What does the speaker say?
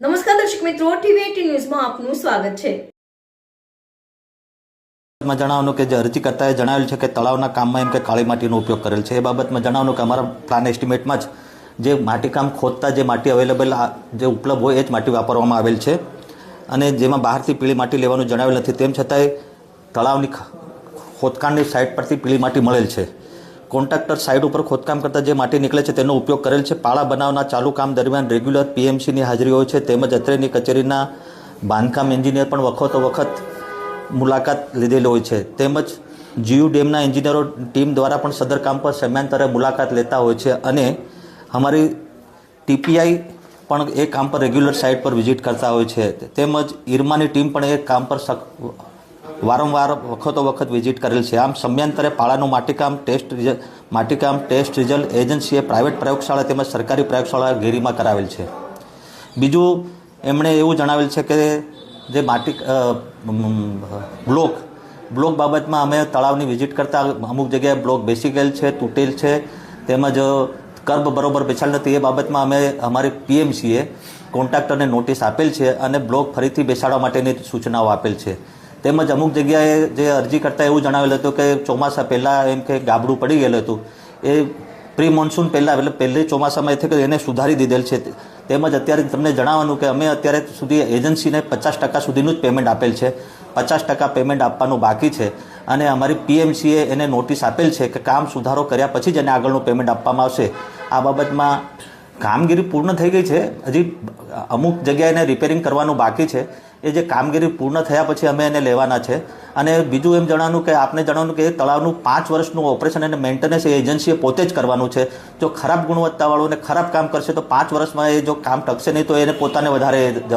નમસ્કાર દર્શક મિત્રો, ટીવી એટી ન્યૂઝમાં આપનું સ્વાગત છે. માં જણાવવાનું કે જે અરજીકર્તાએ જણાવેલ છે કે તળાવના કામમાં એમ કે કાળી માટીનો ઉપયોગ કરેલ છે. એ બાબતમાં જણાવવાનું કે અમારા પ્લાન એસ્ટિમેટમાં જ જે માટીકામ ખોદતા જે માટી અવેલેબલ જે ઉપલબ્ધ હોય એ જ માટી વાપરવામાં આવેલ છે. અને જેમાં બહારથી પીળી માટી લેવાનું જણાવેલ નથી. તેમ છતાંય તળાવની ખોદકામની સાઇડ પરથી પીળી માટી મળેલ છે. કોન્ટ્રાક્ટર સાઇટ ઉપર ખોદકામ કરતા જે માટી નીકળે છે તેનો ઉપયોગ કરેલ છે. પાળા બનાવના ચાલુ કામ દરમિયાન રેગ્યુલર પીએમસીની હાજરી હોય છે તેમજ અત્રેની કચેરીના બાંધકામ એન્જિનિયર પણ વખતો વખત મુલાકાત લીધેલી હોય છે. તેમજ જીયુ ડેમના એન્જિનિયરો ટીમ દ્વારા પણ સદર કામ પર સમયાંતરે મુલાકાત લેતા હોય છે અને અમારી ટીપીઆઈ પણ એ કામ પર રેગ્યુલર સાઇટ પર વિઝિટ કરતા હોય છે. તેમજ ઈરમાની ટીમ પણ એ કામ પર વારંવાર વખતો વખત વિઝિટ કરેલ છે. આમ સમયાંતરે પાળાનું માટીકામ ટેસ્ટ રિઝલ્ટ માટીકામ ટેસ્ટ રિઝલ્ટ એજન્સીએ પ્રાઇવેટ પ્રયોગશાળા તેમજ સરકારી પ્રયોગશાળા ગેરીમાં કરાવેલ છે. બીજું એમણે એવું જણાવેલ છે કે જે માટી બ્લોક બ્લોક બાબતમાં અમે તળાવની વિઝિટ કરતા અમુક જગ્યાએ બ્લોક બેસી ગયેલ છે, તૂટેલ છે, તેમજ કર્બ બરોબર બેસાડ નથી. એ બાબતમાં અમે અમારી પીએમસીએ કોન્ટ્રાક્ટરને નોટિસ આપેલ છે અને બ્લોક ફરીથી બેસાડવા માટેની સૂચનાઓ આપેલ છે. તેમજ અમુક જગ્યાએ જે અરજી કરતા એવું જણાવેલ હતું કે ચોમાસા પહેલાં એમ કે ગાબડું પડી ગયેલું હતું. એ પ્રી મોન્સૂન પહેલાં, એટલે પહેલે ચોમાસામાં એ કે એને સુધારી દીધેલ છે. તેમજ અત્યારે તમને જણાવવાનું કે અમે અત્યારે સુધી એજન્સીને પચાસ ટકા સુધીનું જ પેમેન્ટ આપેલ છે. પચાસ ટકા પેમેન્ટ આપવાનું બાકી છે. અને અમારી પીએમસીએ એને નોટિસ આપેલ છે કે કામ સુધારો કર્યા પછી જ એને આગળનું પેમેન્ટ આપવામાં આવશે. આ બાબતમાં કામગીરી પૂર્ણ થઈ ગઈ છે. હજી અમુક જગ્યાએ એને રિપેરિંગ કરવાનું બાકી છે. એ જે કામગીરી પૂર્ણ થયા પછી અમે એને લેવાના છે. અને બીજું એમ જણાવવાનું કે આપને જણાવવાનું કે તળાવનું પાંચ વર્ષનું ઓપરેશન અને મેન્ટેનન્સ એ એજન્સીએ પોતે જ કરવાનું છે. જો ખરાબ ગુણવત્તાવાળું અને ખરાબ કામ કરશે તો પાંચ વર્ષમાં એ જો કામ ટકશે નહીં તો એને પોતાને વધારે જવા